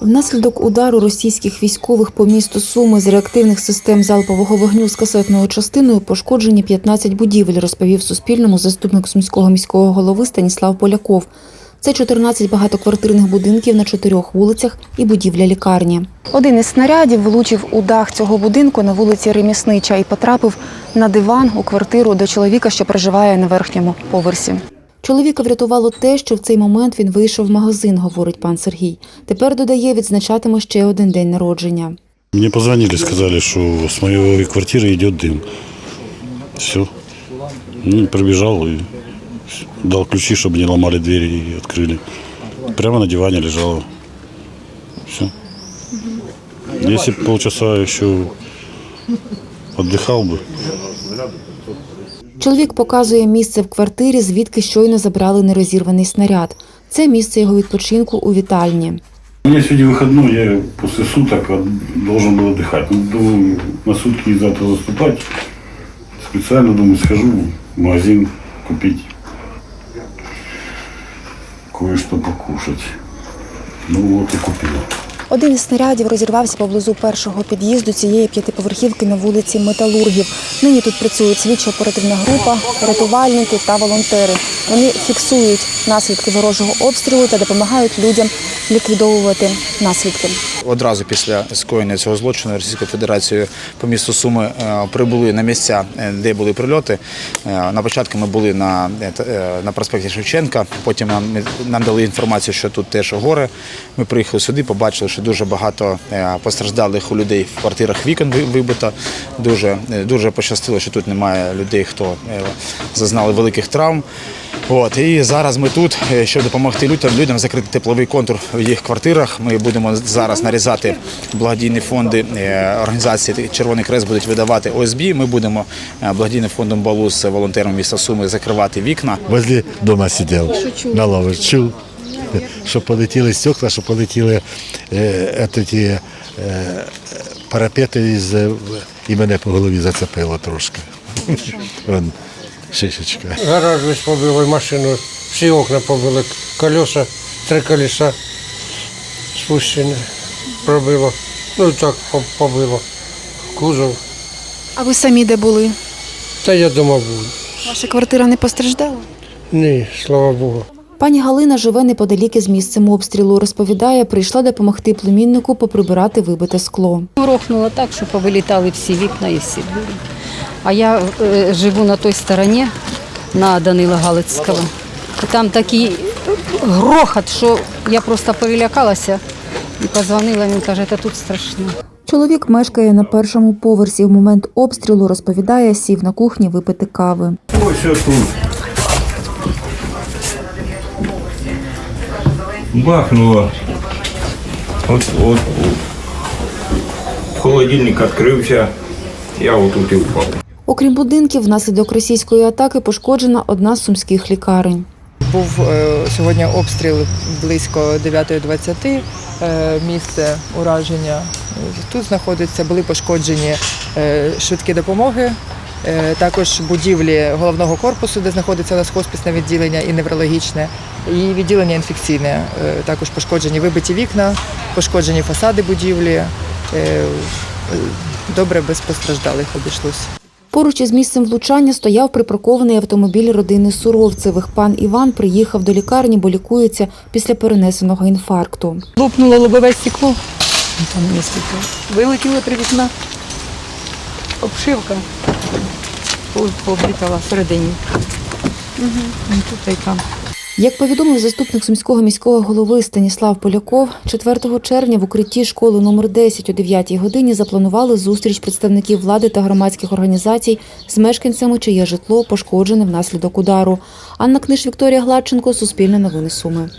Внаслідок удару російських військових по місту Суми з реактивних систем залпового вогню з касетною частиною пошкоджені 15 будівель, розповів Суспільному заступник Сумського міського голови Станіслав Поляков. Це 14 багатоквартирних будинків на чотирьох вулицях і будівля лікарні. Один із снарядів влучив у дах цього будинку на вулиці Реміснича і потрапив на диван у квартиру до чоловіка, що проживає на верхньому поверсі. Чоловіка врятувало те, що в цей момент він вийшов в магазин, говорить пан Сергій. Тепер додає, відзначатиме ще один день народження. Мне позвонили, сказали, что с моей квартиры идет дым. Все. Ну, пробежал и дал ключи, чтобы не ломали двери и открыли. Прямо на диване лежала. Все. Если б полчаса еще отдыхал бы, Чоловік показує місце в квартирі, звідки щойно забрали нерозірваний снаряд. Це місце його відпочинку у вітальні. У меня сегодня выходной, я после суток от- должен был отдыхать. Ну, думаю, на сутки завтра заступать. Специально, думаю, схожу в магазин купить кое-что покушать. Ну вот и купил. Один із снарядів розірвався поблизу першого під'їзду цієї п'ятиповерхівки на вулиці Металургів. Нині тут працюють слідчо-оперативна група, рятувальники та волонтери. Вони фіксують наслідки ворожого обстрілу та допомагають людям ліквідовувати наслідки. Одразу після скоєння цього злочину Російською Федерацією по місту Суми е, прибули на місця, е, де були прильоти. Е, На початку ми були на, на проспекті Шевченка, потім нам, нам дали інформацію, що тут теж горе. Ми приїхали сюди, побачили, що дуже багато постраждалих у людей в квартирах вікон ви- вибито. Дуже, дуже пощастило, що тут немає людей, хто зазнали великих травм. От і зараз ми тут, е, щоб допомогти людям, людям закрити тепловий контур в їх квартирах. Ми будемо зараз нарізати благодійні фонди е, організації Червоний Крест будуть видавати ОСБ. Ми будемо е, благодійним фондом Балу з волонтером міста Суми закривати вікна. возле дома сидел на лавочке. Чув, що полетіли стекла, що полетіли е, ті, е, парапети із, е, і мене по голові зацепило трошки. Вон, шишечка. Гараж весь побило, машину, всі окна побили, колеса, три колеса спущені, пробило. Ну так по- побило. Кузов. А ви самі де були? Та я дома був. Ваша квартира не постраждала? Ні, слава Богу. Пані Галина живе неподалік із місцем обстрілу. Розповідає, прийшла допомогти племіннику поприбирати вибите скло. Грохнуло так, що повилітали всі вікна і всі двері. А я е, живу на той стороні, на Данила Галицького. Там такий грохот, що я просто перелякалася і позвонила, він каже, це тут страшно. Чоловік мешкає на першому поверсі. В момент обстрілу розповідає, сів на кухні випити кави. Ось все тут. Бахнуло. От, от, холодильник відкрився, я отут і впав. Окрім будинків, внаслідок російської атаки пошкоджена одна з сумських лікарень. Був е, сьогодні обстріл близько 9.20, е, місце ураження. Тут знаходиться, були пошкоджені е, швидкі допомоги, е, також будівлі головного корпусу, де знаходиться у нас хосписне відділення і неврологічне, і відділення інфекційне. Е, Також пошкоджені вибиті вікна, пошкоджені фасади будівлі. Добре, без постраждалих обійшлося. Поруч із місцем влучання стояв припаркований автомобіль родини Суровцевих. Пан Іван приїхав до лікарні, бо лікується після перенесеного інфаркту. Лопнуло лобове стекло. Там не стекло. Вилетіло три вікна. Обшивка по- пооблітала всередині. Угу. Тут і там. Як повідомив заступник сумського міського голови Станіслав Поляков, 4 червня в укритті школи номер 10 о 9 годині запланували зустріч представників влади та громадських організацій з мешканцями, чиє житло пошкоджене внаслідок удару. Анна Книж, Вікторія Гладченко, Суспільне новини Суми.